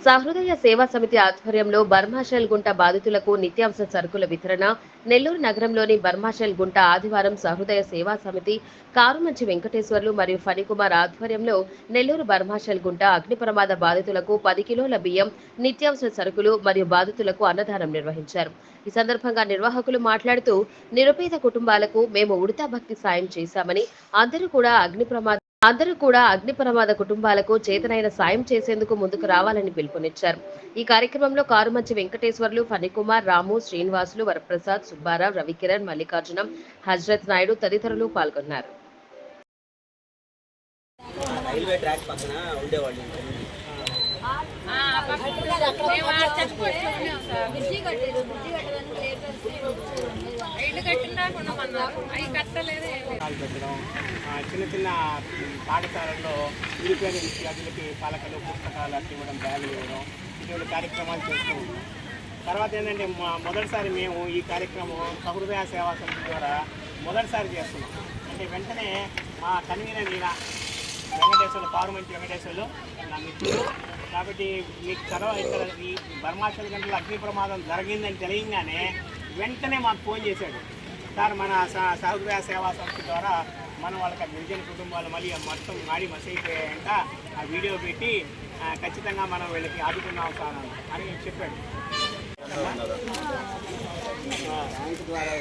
సహృదయ సేవా సమితి ఆధ్వర్యంలో బర్మాషెల్ గుంట బాధితులకు నిత్యావసర సరుకుల వితరణ నెల్లూరు నగరంలోని బర్మాషెల్ గుంట ఆదివారం సహృదయ సేవా సమితి కారుమంచి వెంకటేశ్వర్లు మరియు ఫణికుమార్ ఆధ్వర్యంలో నెల్లూరు బర్మాషెల్ గుంట అగ్ని ప్రమాద బాధితులకు పది కిలోల బియ్యం నిత్యావసర సరుకులు మరియు బాధితులకు అన్నదానం నిర్వహించారు. ఈ సందర్భంగా నిర్వాహకులు మాట్లాడుతూ నిరుపేద కుటుంబాలకు మేము ఉడతా భక్తి సాయం చేశామని అందరూ కూడా అగ్ని ప్రమాద అందరూ కూడా అగ్ని ప్రమాద కుటుంబాలకు చేతనైన సాయం చేసేందుకు ముందుకు రావాలని పిలుపునిచ్చారు. ఈ కార్యక్రమంలో కారుమంచి వెంకటేశ్వర్లు ఫణికుమార్ రాము శ్రీనివాసులు వరప్రసాద్ సుబ్బారావు రవికిరణ్ మల్లికార్జునం హజరత్ నాయుడు తదితరులు పాల్గొన్నారు. ఇల్లు కట్టినా కొనమన్నారు అవి కట్టలేదు పెట్టడం చిన్న చిన్న పాఠశాలల్లో నిరుపేద విద్యార్థులకి పాలకలు పుస్తకాలు అట్టి ఇవ్వడం బ్యాగులు ఇవ్వడం ఇటువంటి కార్యక్రమాలు చేస్తూ ఉన్నాం తర్వాత ఏంటంటే మా మొదటిసారి మేము ఈ కార్యక్రమం సహృదయ సేవా సమితి ద్వారా మొదటిసారి చేస్తున్నాం అంటే వెంటనే మా కన్వీనర్ ఈయన వెంకటేశ్వర్లు పార్లమెంట్ వెంకటేశ్వర్లు నా మిత్రులు కాబట్టి మీకు చదవ ఇక్కడ ఈ బర్మాచల గంటల అగ్ని ప్రమాదం జరిగిందని తెలియగానే వెంటనే మాకు ఫోన్ చేశాడు. సార్ మన స- సహృదయ సేవా సంస్థ ద్వారా మనం వాళ్ళకి గిరిజన కుటుంబాలు మళ్ళీ మొత్తం మాడి మసైపోయాయంట. ఆ వీడియో పెట్టి ఖచ్చితంగా మనం వీళ్ళకి ఆదుకున్నాం సార్ అని చెప్పాడు. ద్వారా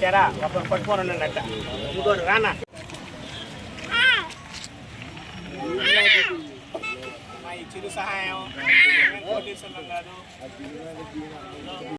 సరే ఒకరు పట్టుకొని ఉండండి అట్ట ఇంకోటి రానా మా ఇచ్చిన చిరు సహాయం కోటీశ్వరం కాదు